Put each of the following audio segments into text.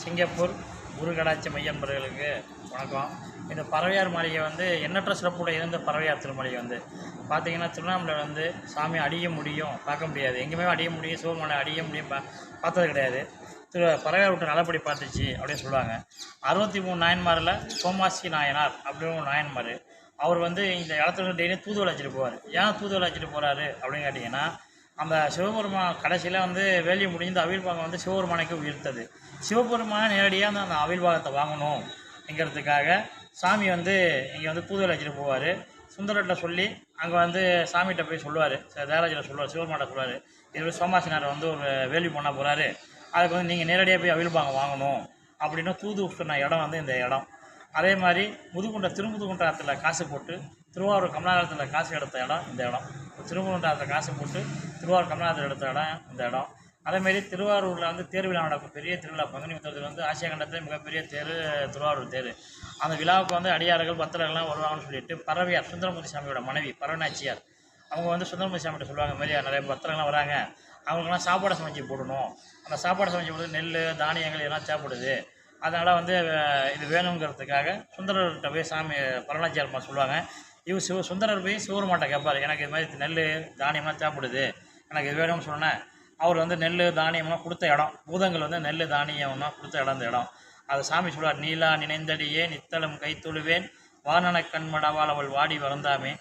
Singapore குருகடாட்சி மையன்பர்களுக்கு வணக்கம். இந்த பறவையார் மாளிகை வந்து எண்ணற்ற சிறப்புடைய இந்த பறவையார் திருமலை வந்து. பார்த்தீங்கன்னா திருவண்ணாமலையில் வந்து சாமி அடிய முடியும் பார்க்க முடியாது. எங்கேயுமே அடிய முடியும் சிவமலை அடிய முடியும் பா பார்த்தது கிடையாது. திரு பறவையார் விட்டு நல்லபடி பார்த்துச்சு அப்படின்னு சொல்லுவாங்க. அறுபத்தி மூணு நாயன்மாரில் சோமாசி நாயனார் அப்படின்னு ஒரு நாயன்மார். அவர் வந்து இந்த இடத்துல டெய்லியும் தூதுவளை வச்சுட்டு போவார். ஏன் தூதுவளை வச்சுட்டு போகிறாரு அப்படின்னு கேட்டிங்கன்னா அந்த சிவபெருமான் கடைசியில் வந்து வேலையை முடிஞ்சு அவிழ்பாகம் வந்து சிவபெருமானுக்கு உயர்த்தது. சிவபெருமான் நேரடியாக அந்த அந்த அவிழ்பாகத்தை வாங்கணும் என்கிறதுக்காக சாமி வந்து இங்கே வந்து தூதுவளை வச்சுட்டு போவார். சுந்தரர்கிட்ட சொல்லி அங்கே வந்து சாமிகிட்ட போய் சொல்லுவார். தேராஜரை சொல்லுவார் சிவபெருமாட்ட சொல்லுவார். இது சோமாசினார் வந்து ஒரு வேலி பண்ண போகிறாரு அதுக்கு வந்து நீங்கள் நேரடியாக போய் அவிழ்பாங்க வாங்கணும் அப்படின்னு தூது சொன்ன இடம் வந்து இந்த இடம். அதே மாதிரி முதுகுண்ட திருமுதுகுண்டத்தில் காசு போட்டு திருவாரூர் கமலாலயத்தில் காசு எடுத்த இடம் இந்த இடம். திருமுகுன்றாத்தில் காசு போட்டு திருவாரூர் கமலாலயத்தில் எடுத்த இடம் இந்த இடம். அதேமாரி திருவாரூரில் வந்து தேர் விழா நடக்கும். பெரிய திருவிழா. பங்குனி உத்திரத்தில் வந்து ஆசியா கண்டத்தில் மிகப்பெரிய தேர் திருவாரூர் தேர். அந்த விழாவுக்கு வந்து அடியார்கள் பக்தர்கள்லாம் வருவாங்கன்னு சொல்லிட்டு பறவையார் சுந்தரமூர்த்தி சாமியோட மனைவி பரவநாச்சியார் அவங்க வந்து சுந்தரமூர்த்தி சாமிகிட்ட சொல்லுவாங்க மாதிரி நிறைய பக்தர்கள்லாம் வராங்க. அவங்களுக்கெல்லாம் சாப்பாடு சமைச்சு போடணும். அந்த சாப்பாடு சமைச்சு போடுறது நெல் தானியங்கள் எல்லாம் சாப்பிடுது அதனால் வந்து இது வேணுங்கிறதுக்காக சுந்தரர்கிட்ட போய் சாமி பரவநாச்சியார் சொல்லுவாங்க. இவர் சிவ சுந்தரர் போய் சிவருமாட்ட கேட்பார் எனக்கு இது மாதிரி நெல் தானியம்லாம் தேவைப்படுது எனக்கு இது வேணும்னு சொன்னேன். அவர் வந்து நெல் தானியம்லாம் கொடுத்த இடம். பூதங்கள் வந்து நெல் தானியம்லாம் கொடுத்த இடம் அந்த இடம். அது சாமி சொல்லுவார் நீலா நினைந்தடியே நித்தளம் கைத்துழுவேன் வானன கண்மடவால் அவள் வாடி வளர்ந்தாமே.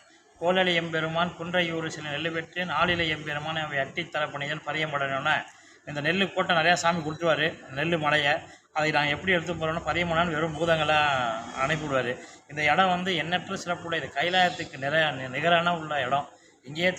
கோலலி எம்பெருமான் குன்றையூர் சில நெல் பெற்று நாளிலை எம்பெருமான் அவை அட்டி தரப்பணிகள் பரியமடனோன்னே இந்த நெல் கோட்டை நிறையா சாமி கொடுத்துருவார். நெல் மலையை அதை நான் எப்படி எடுத்து போகிறோன்னா பரியமடான்னு வெறும் பூதங்களாக அனுப்பிவிடுவார் இந்த இடம் வந்து எண்ணற்ற சிறப்புடைய இது. கைலாயத்துக்கு நிற நிகரான உள்ள இடம். இங்கேயே